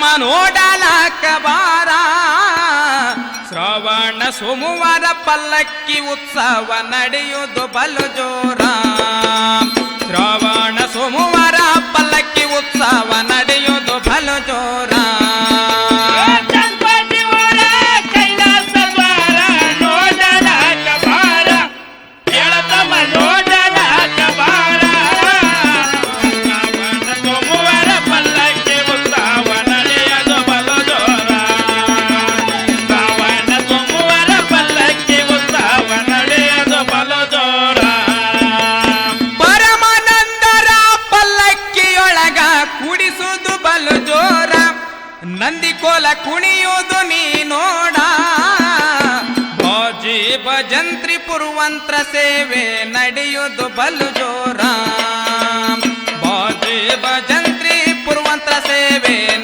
ಮನೋಡಲಾಕ ಬಾರ. ಶ್ರವಣ ಸೋಮವಾರ ಪಲ್ಲಕ್ಕಿ ಉತ್ಸವ ನಡೆಯುವುದು ಬಲು ಜೋರ. ಶ್ರವಣ ಸೋಮವಾರ ಕೋಲ ಕುಣಿಯೋದು ನೀ ನೋಡ. ಬಾಜಿ ಭಜಂತ್ರಿ ಪುರುವಂತ್ರ ಸೇವೆ ನಡೆಯೋದು ಬಲು ಜೋರ. ಬಾಜಿ ಭಜಂತ್ರಿ ಪುರುವಂತ್ರ ಸೇವೆ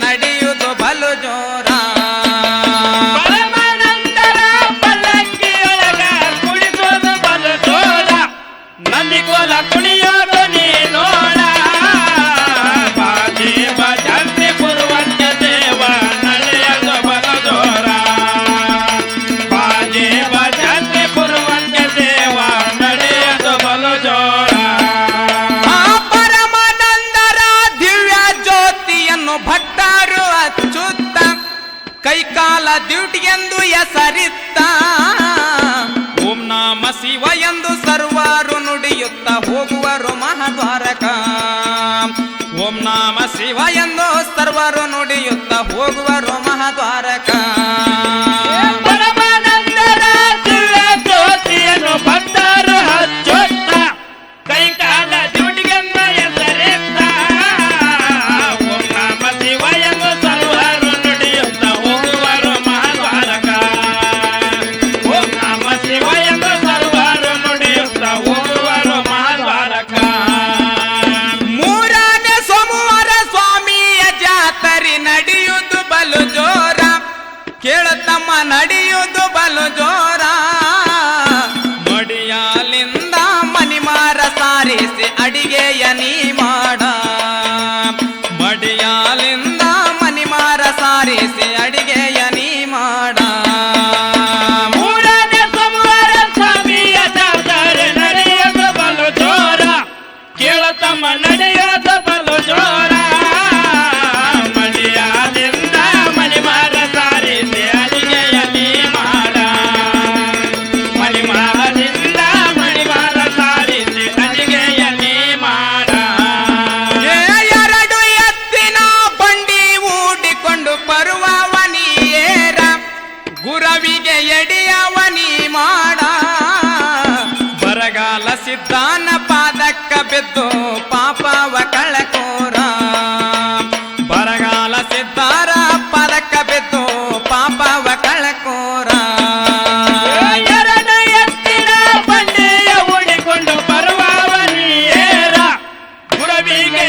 ಅತ್ತಾರು ಅಚ್ಚುತ್ತ ಕೈಕಾಲ ದ್ಯೂಟಿ ಎಂದು ಹೆಸರಿತ್ತ. ಓಂ ನಾಮ ಶಿವ ಎಂದು ಸರ್ವಾರು ನುಡಿಯುತ್ತ ಹೋಗುವರು ಮಹಾದ್ವಾರಕ. ಓಂ ನಾಮ ಶಿವ ಎಂದು ಸರ್ವರು ನಡೆಯುವುದು ಬಲು ಜೋರ. ಮಡಿಯಾಲಿಂದ ಮನಿಮಾರ ಸಾರಿಸಿ ಅಡಿಗೆಯ ನೀ ಮಾಡ. ಮಡಿಯಾಲಿಂದ ಮನಿಮಾರ ಸಾರಿಸಿ ಸಿದ್ಧಾನ ಪಾದಕ್ಕ ಬಿದ್ದು ಪಾಪವ ಕಳಕೋರ. ಬರಗಾಲ ಸಿದ್ಧಾರ ಪಾದಕ್ಕ ಬಿದ್ದು ಪಾಪವ ಕಳಕೋರ. ಬಂಡೆಯ ಓಡಿಕೊಂಡು ಬರುವವನಿಯೇರ ಗುರವಿಗೆ